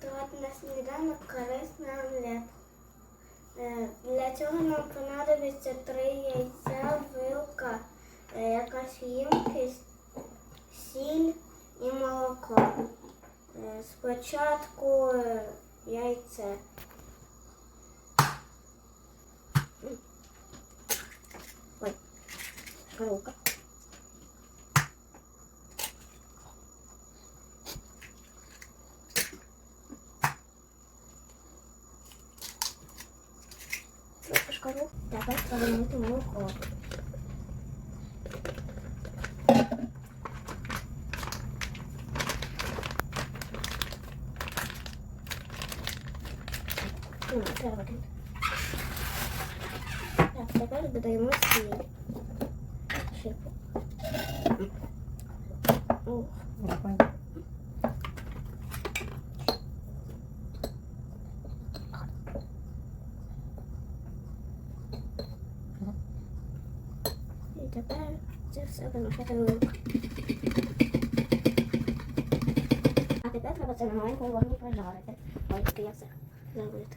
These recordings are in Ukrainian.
приготувати на сніданок корисний омлет. Е, Для цього нам понадобиться три яйця, вилка, е, якась ємкість, сіль і молоко. Е, Спочатку яйце. Ой, шкарлупка. Шкарлупку. Тепер повернути молоко. Ну, треба викинути. Так, тепер додаємо сіль. Шипу. Ух. Тепер це все вимішати в миску. А тепер треба це на маленькому вогні прожарити. Тільки я все забути.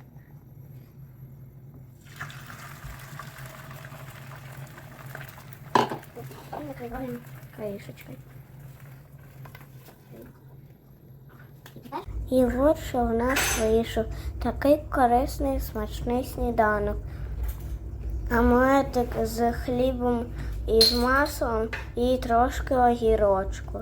І накриваємо кришечкою. І от що в нас вийшов такий корисний смачний сніданок. Омлетик з хлібом і з маслом і трошки огірочку.